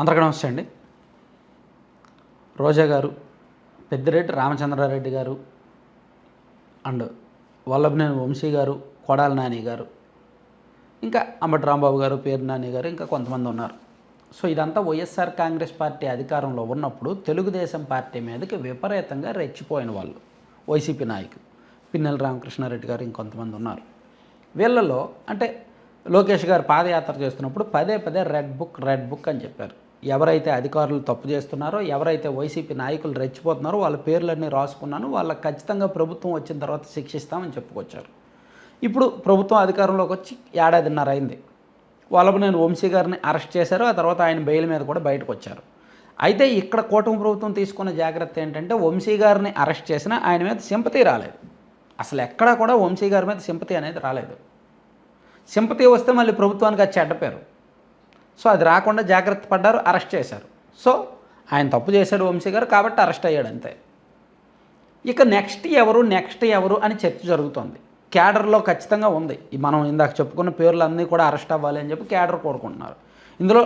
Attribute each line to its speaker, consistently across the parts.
Speaker 1: అందరికీ నమస్తే అండి. రోజా గారు పెద్దిరెడ్డి రామచంద్రారెడ్డి గారు అండ్ వల్లభనేని వంశీ గారు కొడాల నాని గారు ఇంకా అంబటి రాంబాబు గారు పేరు నాని గారు ఇంకా కొంతమంది ఉన్నారు. సో ఇదంతా వైఎస్ఆర్ కాంగ్రెస్ పార్టీ అధికారంలో ఉన్నప్పుడు తెలుగుదేశం పార్టీ మీదకి విపరీతంగా రెచ్చిపోయిన వాళ్ళు వైసీపీ నాయకులు. పిన్నెల రామకృష్ణారెడ్డి గారు ఇంకొంతమంది ఉన్నారు. వీళ్ళలో అంటే లోకేష్ గారు పాదయాత్ర చేస్తున్నప్పుడు పదే పదే రెడ్ బుక్ రెడ్ బుక్ అని చెప్పారు. ఎవరైతే అధికారులు తప్పు చేస్తున్నారో ఎవరైతే వైసీపీ నాయకులు రెచ్చిపోతున్నారో వాళ్ళ పేర్లన్నీ రాసుకున్నాను. వాళ్ళకి ఖచ్చితంగా ప్రభుత్వం వచ్చిన తర్వాత శిక్షిస్తామని చెప్పుకొచ్చారు. ఇప్పుడు ప్రభుత్వం అధికారంలోకి వచ్చి ఏడాదిన్నర అయింది. వాళ్ళకు నేను వంశీ గారిని అరెస్ట్ చేశారు. ఆ తర్వాత ఆయన బెయిల్ మీద కూడా బయటకు వచ్చారు. అయితే ఇక్కడ కూటమి ప్రభుత్వం తీసుకున్న జాగ్రత్త ఏంటంటే వంశీ గారిని అరెస్ట్ చేసినా ఆయన మీద సింపతి రాలేదు. అసలు ఎక్కడా కూడా వంశీ గారి మీద సింపతి అనేది రాలేదు. సింపతి వస్తే మళ్ళీ ప్రభుత్వానికి అది చెడ్డ పేరు. సో అది రాకుండా జాగ్రత్త పడ్డారు అరెస్ట్ చేశారు. సో ఆయన తప్పు చేశాడు వంశీ గారు కాబట్టి అరెస్ట్ అయ్యాడు అంతే. ఇక నెక్స్ట్ ఎవరు నెక్స్ట్ ఎవరు అని చర్చ జరుగుతోంది. క్యాడర్లో ఖచ్చితంగా ఉంది. మనం ఇందాక చెప్పుకున్న పేర్లు అన్నీ కూడా అరెస్ట్ అవ్వాలి అని చెప్పి క్యాడర్ కోరుకుంటున్నారు. ఇందులో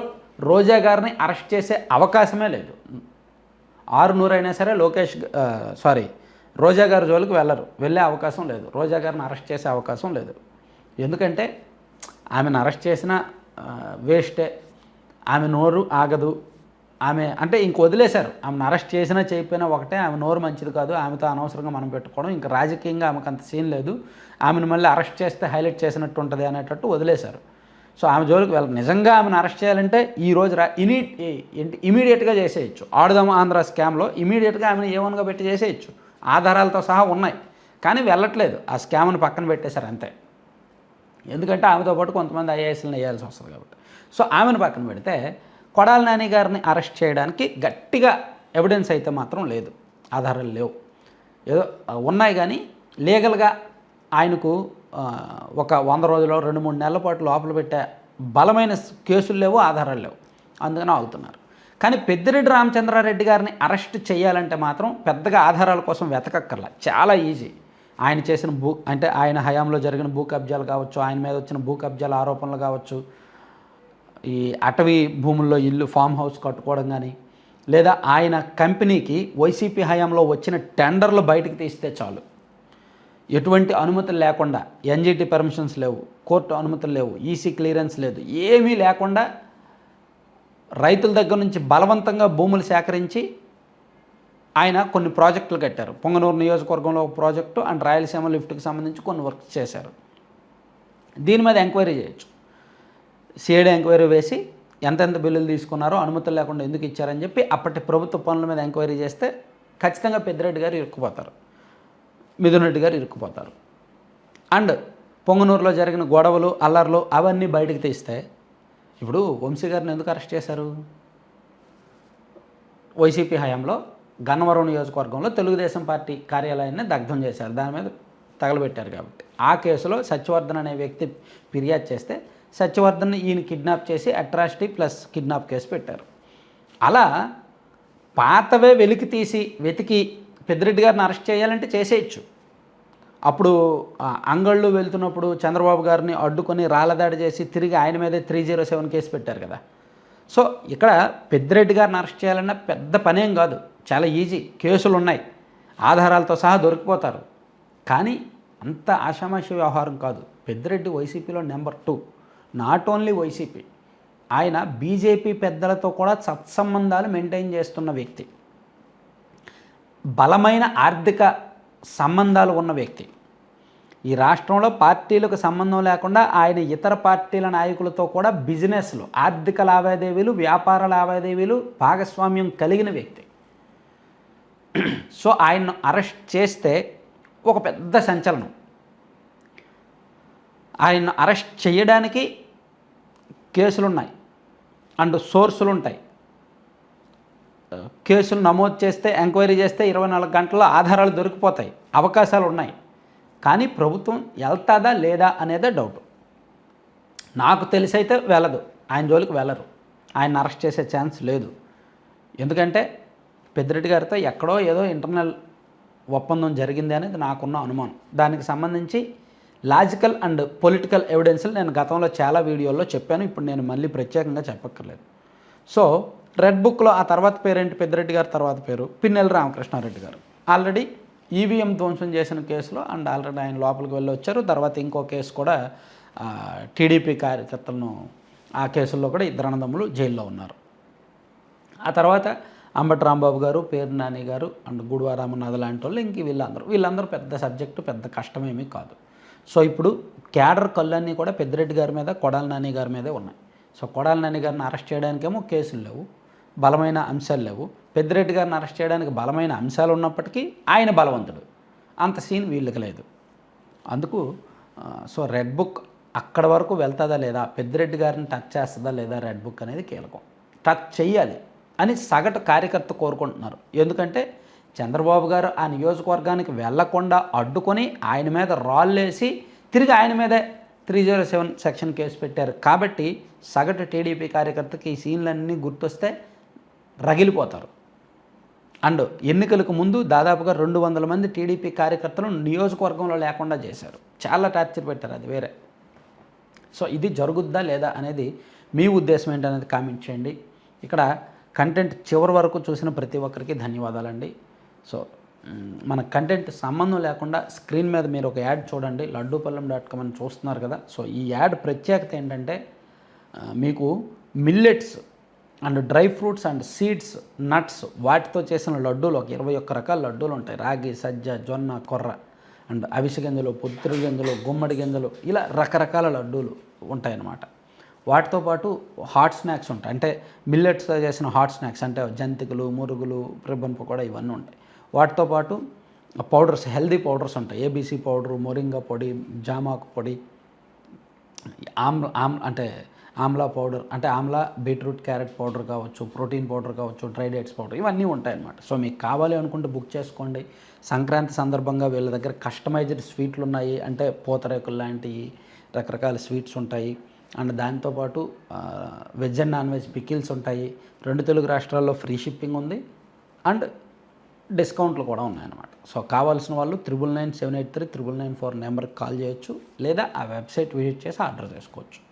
Speaker 1: రోజా గారిని అరెస్ట్ చేసే అవకాశమే లేదు. ఆరు నూరైనా సరే లోకేష్ సారీ రోజా గారి జోలికి వెళ్ళరు. వెళ్ళే అవకాశం లేదు. రోజా గారిని అరెస్ట్ చేసే అవకాశం లేదు. ఎందుకంటే ఆమెను అరెస్ట్ చేసిన వేస్టే. ఆమె నోరు ఆగదు. ఆమె అంటే ఇంక వదిలేశారు. ఆమెను అరెస్ట్ చేసినా చేయకపోయినా ఒకటే ఆమె నోరు మంచిది కాదు ఆమెతో అనవసరంగా మనం పెట్టుకోవడం. ఇంకా రాజకీయంగా ఆమెకు అంత సీన్ లేదు. ఆమెను మళ్ళీ అరెస్ట్ చేస్తే హైలైట్ చేసినట్టు ఉంటుంది అనేటట్టు వదిలేశారు. సో ఆమె జోలికి వెళ్ళ నిజంగా ఆమెను అరెస్ట్ చేయాలంటే ఈ రోజు రా ఇనీ ఏంటి ఇమీడియట్గా చేసేయచ్చు. ఆడుదాం ఆంధ్ర స్కామ్లో ఇమీడియట్గా ఆమెను ఏమనగా పెట్టి చేసేయచ్చు. ఆధారాలతో సహా ఉన్నాయి. కానీ వెళ్ళట్లేదు. ఆ స్కామ్ని పక్కన పెట్టేశారు అంతే. ఎందుకంటే ఆమెతో పాటు కొంతమంది ఐఏఎస్లను వేయాల్సి వస్తుంది కాబట్టి. సో ఆమెను పక్కన పెడితే కొడాల నాని గారిని అరెస్ట్ చేయడానికి గట్టిగా ఎవిడెన్స్ అయితే మాత్రం లేదు. ఆధారాలు లేవు. ఏదో ఉన్నాయి కానీ లీగల్గా ఆయనకు ఒక వంద రోజులు రెండు మూడు నెలల పాటు లోపల పెట్టే బలమైన కేసులు లేవు ఆధారాలు లేవు. అందుకని ఆగుతున్నారు. కానీ పెద్దిరెడ్డి రామచంద్రారెడ్డి గారిని అరెస్ట్ చేయాలంటే మాత్రం పెద్దగా ఆధారాల కోసం వెతకక్కర్లా. చాలా ఈజీ. ఆయన చేసిన భూ అంటే ఆయన హయాంలో జరిగిన భూ కబ్జాలు కావచ్చు ఆయన మీద వచ్చిన భూ కబ్జాల ఆరోపణలు కావచ్చు ఈ అటవీ భూముల్లో ఇల్లు ఫామ్ హౌస్ కట్టుకోవడం కానీ లేదా ఆయన కంపెనీకి వైసీపీ హయాంలో వచ్చిన టెండర్లు బయటకు తీస్తే చాలు. ఎటువంటి అనుమతులు లేకుండా ఎన్జిటి పర్మిషన్స్ లేవు కోర్టు అనుమతులు లేవు ఈసీ క్లియరెన్స్ లేదు ఏమీ లేకుండా రైతుల దగ్గర నుంచి బలవంతంగా భూములు సేకరించి ఆయన కొన్ని ప్రాజెక్టులు కట్టారు. పొంగనూరు నియోజకవర్గంలో ఒక ప్రాజెక్టు అండ్ రాయలసీమ లిఫ్ట్కి సంబంధించి కొన్ని వర్క్ చేశారు. దీని మీద ఎంక్వైరీ చేయొచ్చు. సిఐడి ఎంక్వైరీ వేసి ఎంతెంత బిల్లులు తీసుకున్నారో అనుమతులు లేకుండా ఎందుకు ఇచ్చారని చెప్పి అప్పటి ప్రభుత్వ పనుల మీద ఎంక్వైరీ చేస్తే ఖచ్చితంగా పెద్దిరెడ్డి గారు ఇరుక్కుపోతారు. మిథున్ రెడ్డి గారు ఇరుక్కుపోతారు. అండ్ పొంగనూరులో జరిగిన గొడవలు అల్లర్లు అవన్నీ బయటకు తీస్తే ఇప్పుడు వంశీ గారిని ఎందుకు అరెస్ట్ చేశారు? వైసీపీ హయాంలో గన్నవరం నియోజకవర్గంలో తెలుగుదేశం పార్టీ కార్యాలయాన్ని దగ్ధం చేశారు. దాని మీద తగలబెట్టారు కాబట్టి. ఆ కేసులో సత్యవర్ధన్ అనే వ్యక్తి ఫిర్యాదు చేస్తే సత్యవర్ధన్ ఈయన కిడ్నాప్ చేసి అట్రాసిటీ ప్లస్ కిడ్నాప్ కేసు పెట్టారు. అలా పాతవే వెలికి తీసి వెతికి పెద్దిరెడ్డి గారిని అరెస్ట్ చేయాలంటే చేసేయచ్చు. అప్పుడు అంగళ్ళు వెళ్తున్నప్పుడు చంద్రబాబు గారిని అడ్డుకొని రాళ్ళదాడి చేసి తిరిగి ఆయన మీదే త్రీ జీరో సెవెన్ కేసు పెట్టారు కదా. సో ఇక్కడ పెద్దిరెడ్డి గారిని అరెస్ట్ చేయాలన్నా పెద్ద పనేం కాదు. చాలా ఈజీ. కేసులు ఉన్నాయి ఆధారాలతో సహా దొరికిపోతారు. కానీ అంత ఆషామాషి వ్యవహారం కాదు. పెద్దిరెడ్డి వైసీపీలో number two. Not only YCP. ఆయన బీజేపీ పెద్దలతో కూడా సత్సంబంధాలు మెయింటైన్ చేస్తున్న వ్యక్తి. బలమైన ఆర్థిక సంబంధాలు ఉన్న వ్యక్తి. ఈ రాష్ట్రంలో పార్టీలకు సంబంధం లేకుండా ఆయన ఇతర పార్టీల నాయకులతో కూడా బిజినెస్లు ఆర్థిక లావాదేవీలు వ్యాపార లావాదేవీలు భాగస్వామ్యం కలిగిన వ్యక్తి. సో ఆయన్ను అరెస్ట్ చేస్తే ఒక పెద్ద సంచలనం. ఆయన్ను అరెస్ట్ చేయడానికి కేసులున్నాయి. అండ్ సోర్సులు ఉంటాయి కేసులు నమోదు చేస్తే ఎంక్వైరీ చేస్తే ఇరవై నాలుగు గంటల్లో ఆధారాలు దొరికిపోతాయి. అవకాశాలు ఉన్నాయి కానీ ప్రభుత్వం వెళ్తాదా లేదా అనేదే డౌట్ నాకు తెలిసైతే వెళ్ళదు. ఆయన జోలికి వెళ్ళరు. ఆయన అరెస్ట్ చేసే ఛాన్స్ లేదు. ఎందుకంటే పెద్దిరెడ్డి గారితో ఎక్కడో ఏదో ఇంటర్నల్ ఒప్పందం జరిగింది అనేది నాకున్న అనుమానం. దానికి సంబంధించి లాజికల్ అండ్ పొలిటికల్ ఎవిడెన్స్లు నేను గతంలో చాలా వీడియోల్లో చెప్పాను. ఇప్పుడు నేను మళ్ళీ ప్రత్యేకంగా చెప్పక్కర్లేదు. సో రెడ్ బుక్లో ఆ తర్వాత పేరేంటి? పెద్దిరెడ్డి గారి తర్వాత పేరు? పిన్నెల రామకృష్ణారెడ్డి గారు. ఆల్రెడీ ఈవీఎం ధ్వంసం చేసిన కేసులో అండ్ ఆల్రెడీ ఆయన లోపలికి వెళ్ళి వచ్చారు తర్వాత ఇంకో కేసు కూడా టీడీపీ కార్యకర్తలను ఆ కేసుల్లో కూడా ఇద్దరు అన్నదమ్ములు జైల్లో ఉన్నారు. ఆ తర్వాత అంబటి రాంబాబు గారు పేరు నాని గారు అండ్ గుడివా రామనాథ్ లాంటి వాళ్ళు ఇంక వీళ్ళందరూ. వీళ్ళందరూ పెద్ద సబ్జెక్టు పెద్ద కష్టమేమీ కాదు. సో ఇప్పుడు క్యాడర్ కళ్ళన్నీ కూడా పెద్దిరెడ్డి గారి మీద కొడాల నాని గారి మీదే ఉన్నాయి. సో కొడాల నాని గారిని అరెస్ట్ చేయడానికేమో కేసులు లేవు. బలమైన అంశాలు లేవు. పెద్దిరెడ్డి గారిని అరెస్ట్ చేయడానికి బలమైన అంశాలు ఉన్నప్పటికీ ఆయన బలవంతుడు. అంత సీన్ వీళ్ళకి లేదు. అందుకు సో రెడ్ బుక్ అక్కడ వరకు వెళ్తుందా లేదా పెద్దిరెడ్డి గారిని టచ్ చేస్తుందా లేదా రెడ్ బుక్ అనేది కీలకం. టచ్ చేయాలి అని సగటు కార్యకర్త కోరుకుంటున్నారు. ఎందుకంటే చంద్రబాబు గారు ఆ నియోజకవర్గానికి వెళ్ళకుండా అడ్డుకొని ఆయన మీద రాళ్ళేసి తిరిగి ఆయన మీదే three zero seven section case పెట్టారు. కాబట్టి సగటు టీడీపీ కార్యకర్తకి ఈ సీన్లన్నీ గుర్తొస్తే రగిలిపోతారు. అండ్ ఎన్నికలకు ముందు దాదాపుగా రెండు వందల మంది టీడీపీ కార్యకర్తలు నియోజకవర్గంలో లేకుండా చేశారు. చాలా టార్చర్ పెట్టారు అది వేరే. సో ఇది జరుగుద్దా లేదా అనేది మీ ఉద్దేశం ఏంటనేది కామెంట్ చేయండి. ఇక్కడ కంటెంట్ చివరి వరకు చూసిన ప్రతి ఒక్కరికి ధన్యవాదాలండి. సో మన కంటెంట్ సంబంధం లేకుండా స్క్రీన్ మీద మీరు ఒక యాడ్ చూడండి. లడ్డూపల్లం డాట్ కామ్ అని చూస్తున్నారు కదా. సో ఈ యాడ్ ప్రత్యేకత ఏంటంటే మీకు millets and dry fruits and seeds nuts వాటితో చేసిన లడ్డూలు ఒక ఇరవై ఒక్క రకాల లడ్డూలు ఉంటాయి. రాగి సజ్జ జొన్న కొర్ర అండ్ అవిసె గింజలు పుత్తురు గింజలు గుమ్మడి గింజలు ఇలా రకరకాల లడ్డూలు ఉంటాయన్నమాట. వాటితో పాటు హాట్ స్నాక్స్ ఉంటాయి. అంటే మిల్లెట్స్తో చేసిన హాట్ స్నాక్స్ అంటే జంతికలు మురుగులు రిబ్బన్ పకోడా ఇవన్నీ ఉంటాయి. వాటితో పాటు పౌడర్స్ హెల్దీ పౌడర్స్ ఉంటాయి. ఏబీసీ పౌడరు మొరింగా పొడి జామాకు పొడి ఆమ్ ఆమ్ అంటే ఆమ్లా పౌడర్ అంటే ఆమ్లా బీట్రూట్ క్యారెట్ పౌడర్ కావచ్చు ప్రోటీన్ పౌడర్ కావచ్చు డ్రై డేట్స్ పౌడర్ ఇవన్నీ ఉంటాయన్నమాట. సో మీకు కావాలి అనుకుంటే బుక్ చేసుకోండి. సంక్రాంతి సందర్భంగా వీళ్ళ దగ్గర కస్టమైజ్డ్ స్వీట్లు ఉన్నాయి. అంటే పూతరేకులు లాంటివి రకరకాల స్వీట్స్ ఉంటాయి. అండ్ దాంతోపాటు veg and non veg pickles ఉంటాయి. రెండు తెలుగు రాష్ట్రాల్లో ఫ్రీ షిప్పింగ్ ఉంది. అండ్ డిస్కౌంట్లు కూడా ఉన్నాయన్నమాట. సో కావాల్సిన వాళ్ళు triple nine seven eight three triple nine four నెంబర్కి కాల్ చేయొచ్చు. లేదా ఆ వెబ్సైట్ విజిట్ చేసి ఆర్డర్ చేసుకోవచ్చు.